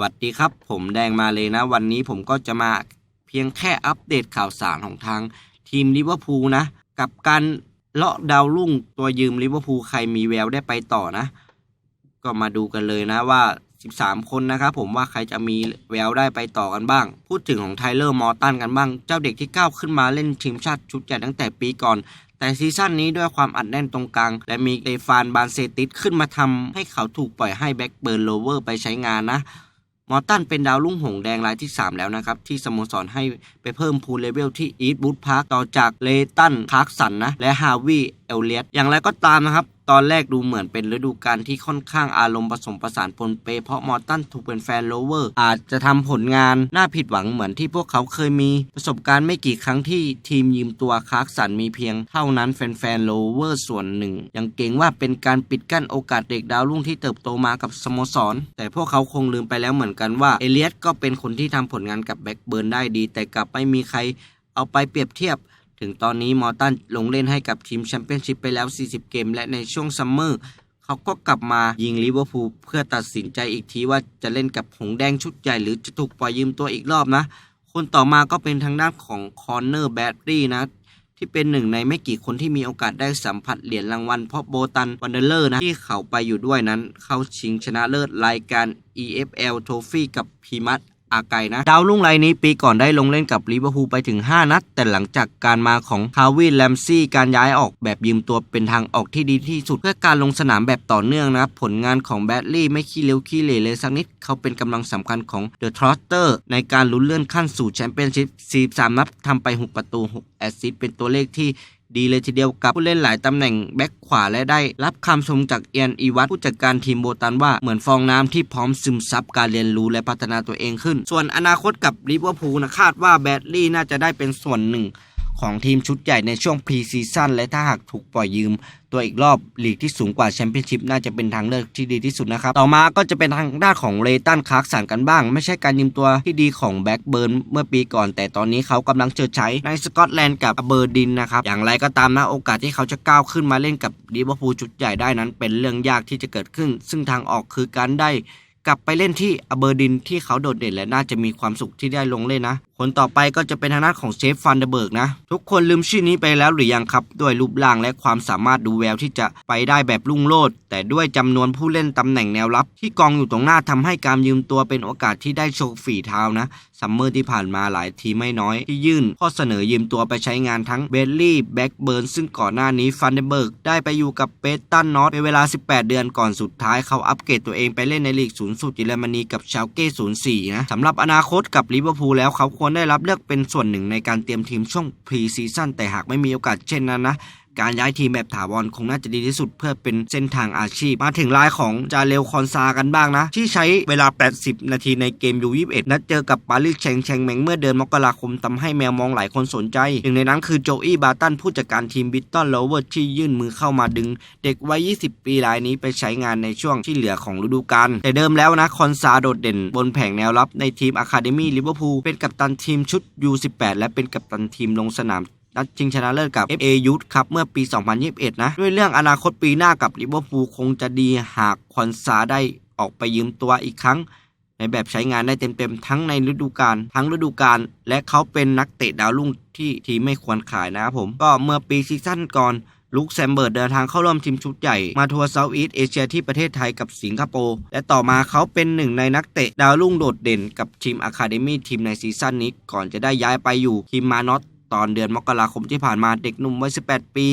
วัสดีครับ ผมแดงมาเลยนะ วันนี้ผมก็จะมาเพียงแค่อัปเดตข่าวสารของทางทีมลิเวอร์พูลนะ กับการเลาะดาวรุ่งตัวยืมลิเวอร์พูลใครมีแววได้ไปต่อนะ ก็มาดูกันเลยนะว่า 13 คนนะครับผมว่าใครจะมีแววได้ไปต่อกันบ้าง พูดถึงของไทเลอร์มอร์ตันกันบ้าง เจ้าเด็กที่ก้าวขึ้นมาเล่นทีมชาติชุดใหญ่ตั้งแต่ปีก่อนแต่ซีซั่นนี้ด้วยความอัดแน่นตรงกลาง และมีเดฟานบานเซติสขึ้นมาทำให้เขาถูกปล่อยให้แบ็กเบิร์นโลเวอร์ไปใช้งานนะ มอร์ตันเป็นดาวรุ่งหงแดงรายที่ 3 แล้วนะครับ ที่สโมสรให้ไปเพิ่มพูลเลเวลที่อีทบูธพาร์คต่อจากเลตันคาร์กสันนะ และฮาวิเอลเลียตอย่างไรก็ตามนะครับ ตอนแรกดูเหมือนเป็นฤดูกาลที่ค่อนข้างอารมณ์ผสมผสานปนเป เพราะมอร์ตันถูกเป็นแฟนโลเวอร์ อาจจะทำผลงานน่าผิดหวังเหมือนที่พวกเขาเคยมี ประสบการณ์ไม่กี่ครั้งที่ทีมยืมตัวคาร์กสันมีเพียงเท่านั้นแฟนๆโลเวอร์ส่วนหนึ่ง ยังเก่งว่าเป็นการปิดกั้นโอกาสเด็กดาวรุ่งที่เติบโตมากับสโมสร แต่พวกเขาคงลืมไปแล้วเหมือนกันว่าเอเลียสก็เป็นคนที่ทำผลงานกับแบ็กเบิร์นได้ดี แต่กลับไม่มีใครเอาไปเปรียบเทียบ ถึงตอนนี้มอร์ตันลงเล่นให้กับทีมแชมเปี้ยนชิพไปแล้ว 40 เกม และในช่วงซัมเมอร์เขาก็กลับมายิงลิเวอร์พูลเพื่อตัดสินใจอีกทีว่าจะเล่นกับหงแดงชุดใหญ่ หรือจะถูกปล่อยยืมตัวอีกรอบนะ คนต่อมาก็เป็นทางด้านของคอนเนอร์แบดรี่นะที่เป็นหนึ่งในไม่กี่คนที่มีโอกาสได้สัมผัสเหรียญรางวัลเพราะโบตันวันเดอร์เลอร์นะ ที่เขาไปอยู่ด้วยนั้น เขาชิงชนะเลิศรายการ EFL Trophy กับพีมัต อาไกนะ ดาวรุ่งรายนี้ปีก่อนได้ลงเล่นกับลิเวอร์พูลไปถึง 5 นัด แต่หลังจากการมาของฮาวินแลมซี่การย้ายออกแบบยืมตัวเป็นทางออกที่ดีที่สุด เพื่อการลงสนามแบบต่อเนื่องนะครับ ผลงานของแบดลี่ไม่ขี้เร็วขี้เหร่เลยสักนิด เขาเป็นกำลังสำคัญของเดอะทรอสเตอร์ในการลุ้นเลื่อนขั้นสู่แชมเปี้ยนชิพ43นัดทำไป 6 ประตู 6 แอสซิสต์เป็นตัวเลขที่ ดีเลยทีเดียวกับผู้เล่นหลายตำแหน่งแบ็คขวาและได้รับคำชมจากเอียนอีวัตผู้จัดการทีมโบตันว่าเหมือนฟองน้ำที่พร้อมซึมซับการเรียนรู้และพัฒนาตัวเองขึ้น ส่วนอนาคตกับลิเวอร์พูลนะคาดว่าแบดลี่น่าจะได้เป็นส่วนหนึ่ง ของทีมชุดใหญ่ในช่วงพรีซีซั่นและถ้าหากถูกปล่อยยืม ตัวอีกรอบลีกที่สูงกว่าแชมเปี้ยนชิพน่าจะเป็นทางเลือกที่ดีที่สุดนะครับ ต่อมาก็จะเป็นทางด้านของเลตันคาร์กสันกันบ้าง ไม่ใช่การยืมตัวที่ดีของแบ็กเบิร์นเมื่อปีก่อน แต่ตอนนี้เขากำลังเจอใช้ในสกอตแลนด์กับอเบอร์ดินนะครับอย่างไรก็ตามนะโอกาสที่เขาจะก้าวขึ้นมาเล่นกับลิเวอร์พูลชุดใหญ่ได้นั้น เป็นเรื่องยากที่จะเกิดขึ้น ซึ่งทางออกคือการได้กลับไปเล่นที่อเบอร์ดินที่เขาโดดเด่นและน่าจะมีความสุขที่ได้ลงเล่นนะคนต่อไปก็จะเป็นทางด้านของเซฟฟันเดอร์เบิร์กนะ ทุกคนลืมชื่อนี้ไปแล้วหรือยังครับ ด้วยรูปร่างและความสามารถดูแววที่จะไปได้แบบลุ่งโลดแต่ด้วยจำนวนผู้เล่นตำแหน่งแนวรับ ที่กองอยู่ตรงหน้าทำให้การยืมตัวเป็นโอกาสที่ได้โชว์ฝีเท้านะซัมเมอร์ที่ผ่านมาหลายทีไม่น้อยที่ยื่นข้อเสนอยืมตัวไปใช้งานทั้งเบลลี่แบ็กเบิร์นซึ่งก่อนหน้านี้ฟันเดอร์เบิร์กได้ไปอยู่กับเปตันนอตเป็นเวลา 18 เดือนก่อนสุดท้ายเขาอัปเกรดตัวเองไปเล่นในลีกสูงสุดเยอรมนีกับชาวเก้04นะสำหรับอนาคตกับลิเวอร์พูลแล้วเขาควรควรได้รับเลือกเป็นส่วนหนึ่งในการเตรียมทีมช่วงพรีซีซั่นแต่หากไม่มีโอกาสเช่นนั้นนะ การย้ายทีมแบบถาวรคงน่าจะดีที่สุดเพื่อเป็นเส้นทางอาชีพ มาถึงรายของจาเรลคอนซากันบ้างนะ ที่ใช้เวลา 80 นาทีในเกมยู21นัดเจอกับปารีสแชงแชงแมงเมื่อเดือนมกราคมทำให้แมวมองหลายคนสนใจ หนึ่งในนั้นคือโจอี้บาตันผู้จัดการทีมบิตตันโลเวอร์ที่ยื่นมือเข้ามาดึง เด็กวัย 20 ปีรายนี้ไปใช้งานในช่วงที่เหลือของฤดูกาลแต่เดิมแล้วนะคอนซาโดดเด่น บนแผงแนวรับในทีมอะคาเดมี่ลิเวอร์พูลเป็นกัปตันทีมชุด U18 และเป็นกัปตันทีมลงสนาม นัดชิงชนะเลิศกับ FA Youth ครับเมื่อปี 2021 นะ ด้วยเรื่องอนาคตปีหน้ากับลิเวอร์พูลคงจะดีหากคอนซาได้ออกไปยืมตัวอีกครั้ง ในแบบใช้งานได้เต็มๆ ทั้งในฤดูกาลทั้งฤดูกาลและเขาเป็นนักเตะดาวรุ่งที่ทีไม่ควรขายนะครับผม ก็เมื่อปีซีซั่นก่อนลุคแซมเบิร์ดเดินทางเข้าร่วมทีมชุดใหญ่ มาทัวร์เซาท์อีสเอเชียที่ประเทศไทยกับสิงคโปร์ และต่อมาเขาเป็นหนึ่งในนักเตะดาวรุ่งโดดเด่นกับทีมอะคาเดมี่ทีมในซีซั่นนี้ก่อนจะได้ย้ายไปอยู่ทีมมานอต ตอนเดือนมกราคมที่ผ่านมาเด็กหนุ่มวัย 18 ปี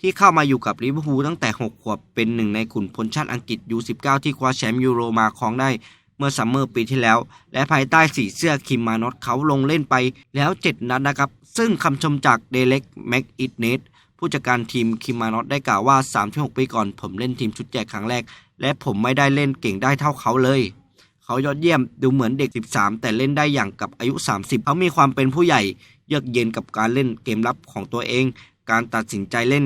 ที่เข้ามาอยู่กับลิเวอร์พูลตั้งแต่ 6 ขวบ เป็นหนึ่งในขุนพลชาติอังกฤษ U19 ที่คว้าแชมป์ยูโรมาครองได้เมื่อซัมเมอร์ปีที่แล้ว และภายใต้สีเสื้อคิมมานอตเขาลงเล่นไปแล้ว 7 นัดนะครับ ซึ่งคำชมจากเดเล็กแม็กอิดเนตผู้จัดการทีมคิมมานอตได้กล่าวว่า 3-6 ปีก่อนผมเล่นทีมชุดใหญ่ครั้งแรก และผมไม่ได้เล่นเก่งได้เท่าเขาเลย เขายอดเยี่ยมดูเหมือนเด็ก 13 แต่เล่นได้อย่างกับอายุ 30 เขามีความเป็นผู้ใหญ่ เยือกเย็นกับการเล่นเกมรับของตัวเอง การตัดสินใจเล่น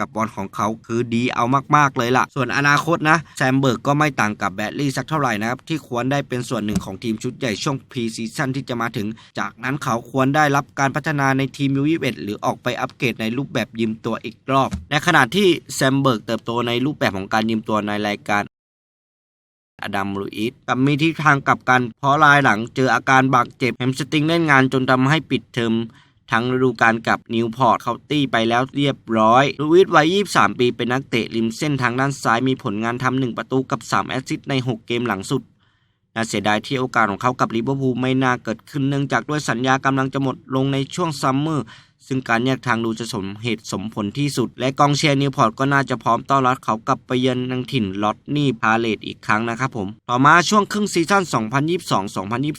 กับบอลของเขาคือดีเอามาก ๆ เลยล่ะ ส่วนอนาคตนะแซมเบิร์กก็ไม่ต่างกับแบดลี่สักเท่าไหร่นะครับ ที่ควรได้เป็นส่วนหนึ่งของทีมชุดใหญ่ช่วงพรีซีซั่นที่จะมาถึง จากนั้นเขาควรได้รับการพัฒนาในทีมยู21หรือออกไปอัปเกรดในรูปแบบยืมตัวอีกรอบ ในขณะที่แซมเบิร์กเติบโตในรูปแบบของการยืมตัวในรายการ อดัมลูอิสกับมีทิศทางกลับกัน เพราะรายหลังเจออาการบาดเจ็บแฮมสตริงเล่นงานจนทำให้ปิดเทอมทั้งฤดูกาลกับนิวพอร์ตเคาน์ตี้ไปแล้วเรียบร้อย ลูอิสวัย 23 ปีเป็นนักเตะริมเส้นทางด้านซ้ายมีผลงานทำหนึ่งประตูกับ 3 แอสซิสต์ใน 6 เกมหลังสุด น่าเสียดายที่โอกาสของเขากับลิเวอร์พูลไม่น่าเกิดขึ้นเนื่องจากด้วยสัญญากำลังจะหมดลงในช่วงซัมเมอร์ซึ่งการแยกทางดูจะสมเหตุสมผลที่สุด และกองเชียร์นิวพอร์ตก็น่าจะพร้อมต้อนรับเขากลับไปเยือนทางถิ่นลอตนี่พาเลตอีกครั้งนะครับผม ต่อมาช่วงครึ่งซีซั่น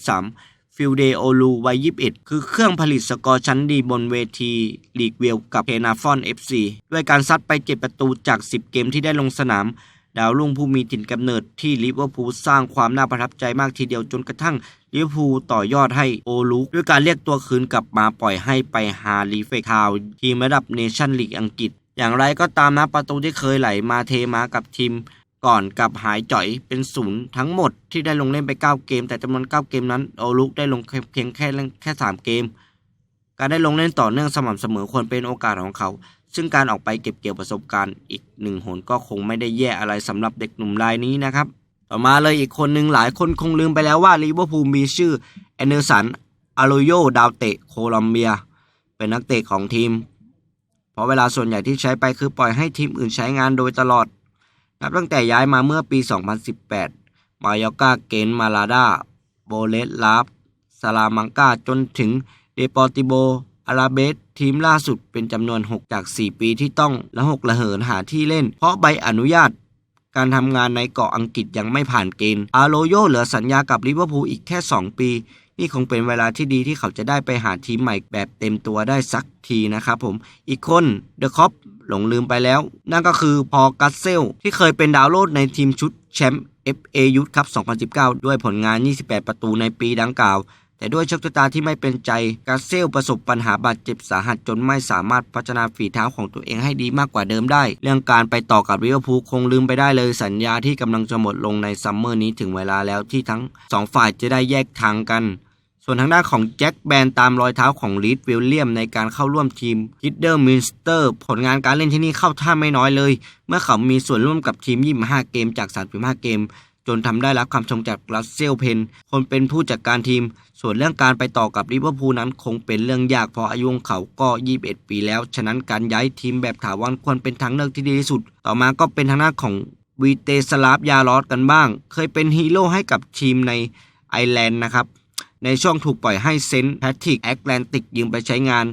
2022-2023 ฟิลเดโอลูวัย 21 คือเครื่องผลิตสกอร์ชั้นดีบนเวทีลีกเวลกับเคนาฟอน FC ด้วยการซัดไป 7 ประตูจาก 10 เกมที่ได้ลงสนาม ดาวรุ่งผู้มีถิ่นกำเนิดที่ลิเวอร์พูลสร้างความน่าประทับใจมากทีเดียวจนกระทั่งลิเวอร์พูลต่อยอดให้โอลุกด้วยการเรียกตัวคืนกลับมาปล่อยให้ไปฮาลีเฟคาว ทีมระดับเนชั่นลีกอังกฤษ อย่างไรก็ตามนะประตูที่เคยไหลมาเทมากับทีมก่อนกับหายจ่อยเป็นศูนย์ทั้งหมดที่ได้ลงเล่นไป 9 เกม แต่จำนวน 9 เกมนั้นโอลุกได้ลงเพียงแค่แค่ 3 เกม การได้ลงเล่นต่อเนื่องสม่ำเสมอควรเป็นโอกาสของเขา ซึ่งการออกไปเก็บเกี่ยวประสบการณ์อีกหนึ่งหนก็คงไม่ได้แย่อะไรสำหรับเด็กหนุ่มรายนี้นะครับ ต่อมาเลยอีกคนหนึ่งหลายคนคงลืมไปแล้วว่าลิเวอร์พูลมีชื่อแอนเดอร์สันอาโรโยดาวเตะโคลัมเบีย เป็นนักเตะของทีม เพราะเวลาส่วนใหญ่ที่ใช้ไปคือปล่อยให้ทีมอื่นใช้งานโดยตลอด นับตั้งแต่ย้ายมาเมื่อปี 2018 มายอกาเกนมาลาดาโบเลสลาฟซาลามังกาจนถึง เดปอร์ติโบอาราเบสทีมล่าสุดเป็นจำนวน 6 จาก 4 ปีที่ต้องละหกละเหินหาที่เล่น เพราะใบอนุญาต การทำงานในเกาะอังกฤษยังไม่ผ่านเกณฑ์ อาโลโยเหลือสัญญากับลิเวอร์พูลอีกแค่ 2 ปี นี่คงเป็นเวลาที่ดีที่เขาจะได้ไปหาทีมใหม่แบบเต็มตัวได้สักทีนะครับผม อีกคนเดอะคอปหลงลืมไปแล้ว นั่นก็คือพอกัสเซล ที่เคยเป็นดาวโลดในทีมชุดแชมป์ FA Youth ครับ 2019 ด้วยผลงาน 28 ประตูในปีดังกล่าว แต่ด้วยโชคชะตาที่ไม่เป็นใจกาเซลประสบปัญหาบาดเจ็บสาหัสจนไม่สามารถพัฒนาฝีเท้าของตัวเองให้ดีมากกว่าเดิมได้ เรื่องการไปต่อกับลิเวอร์พูลคงลืมไปได้เลยสัญญาที่กำลังจะหมดลงในซัมเมอร์นี้ถึงเวลาแล้วที่ทั้งสองฝ่ายจะได้แยกทางกัน ส่วนทางด้านของแจ็คแบนตามรอยเท้าของลีดวิลเลียมในการเข้าร่วมทีมคิดเดอร์มินสเตอร์ผลงานการเล่นที่นี่เข้าท่าไม่น้อยเลย เมื่อเขามีส่วนร่วมกับทีม 25 เกมจาก 35 เกม จนทำได้รับคำชมจากรัสเซลเพนคนเป็นผู้จัดการทีม ส่วนเรื่องการไปต่อกับลิเวอร์พูลนั้นคงเป็นเรื่องยากเพราะอายุของเขาก็ 21 ปีแล้ว ฉะนั้นการย้ายทีมแบบถาวรควรเป็นทางเลือกที่ดีที่สุด ต่อมาก็เป็นทางด้าของวีเตสลาฟยาลอสกันบ้าง เคยเป็นฮีโร่ให้กับทีมในไอร์แลนด์นะครับ ในช่วงถูกปล่อยให้เซนต์แพทริกแอตแลนติกยืมไปใช้งาน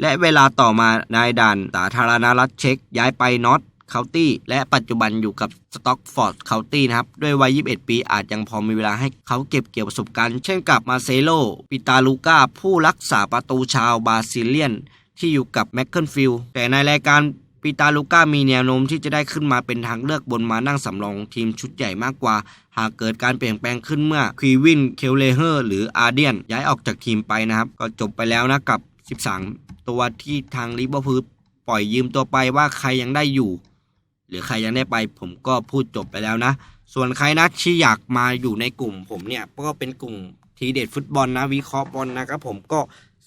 และเวลาต่อมานายด่านสาธารณรัฐเช็กย้ายไปนอต เคาน์ตี้และปัจจุบันอยู่กับสต็อกฟอร์ดเคาน์ตี้นะครับ ด้วยวัย 21 ปีอาจยังพอมีเวลาให้เขาเก็บเกี่ยวประสบการณ์ เช่นกับมาเซโล ปิตาลูกาผู้รักษาประตูชาวบราซิเลียน ที่อยู่กับแมคเคิลฟิลด์แต่ในรายการปิตาลูก้ามีแนวโน้มที่จะได้ขึ้นมาเป็นทางเลือกบนมานั่งสำรองทีมชุดใหญ่มากกว่า หากเกิดการเปลี่ยนแปลงขึ้นเมื่อควีวินเคลเลเฮอร์หรืออาร์เดียน ย้ายออกจากทีมไปนะครับ ก็จบไปแล้วนะกับ 13 ตัวที่ทางลิเวอร์พูลปล่อยยืมตัวไปว่าใครยังได้อยู่ หรือใครยังได้ไปผมก็พูดจบไปแล้วนะ ส่วนใครนะที่อยากมาอยู่ในกลุ่มผมเนี่ยก็เป็นกลุ่มทีเด็ดฟุตบอลนะวิเคราะห์บอลนะครับผมก็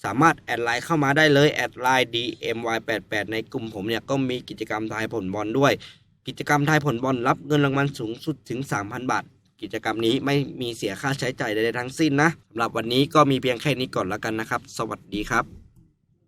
สามารถแอดไลน์เข้ามาได้เลยแอดไลน์ DMY88 ในกลุ่มผมเนี่ยก็มีกิจกรรมทายผลบอลด้วย กิจกรรมทายผลบอลรับเงินรางวัลสูงสุดถึง 3,000 บาท กิจกรรมนี้ไม่มีเสียค่าใช้จ่ายใดๆทั้งสิ้นนะสำหรับวันนี้ก็มีเพียงแค่นี้ก่อนแล้วกันนะครับ สวัสดีครับ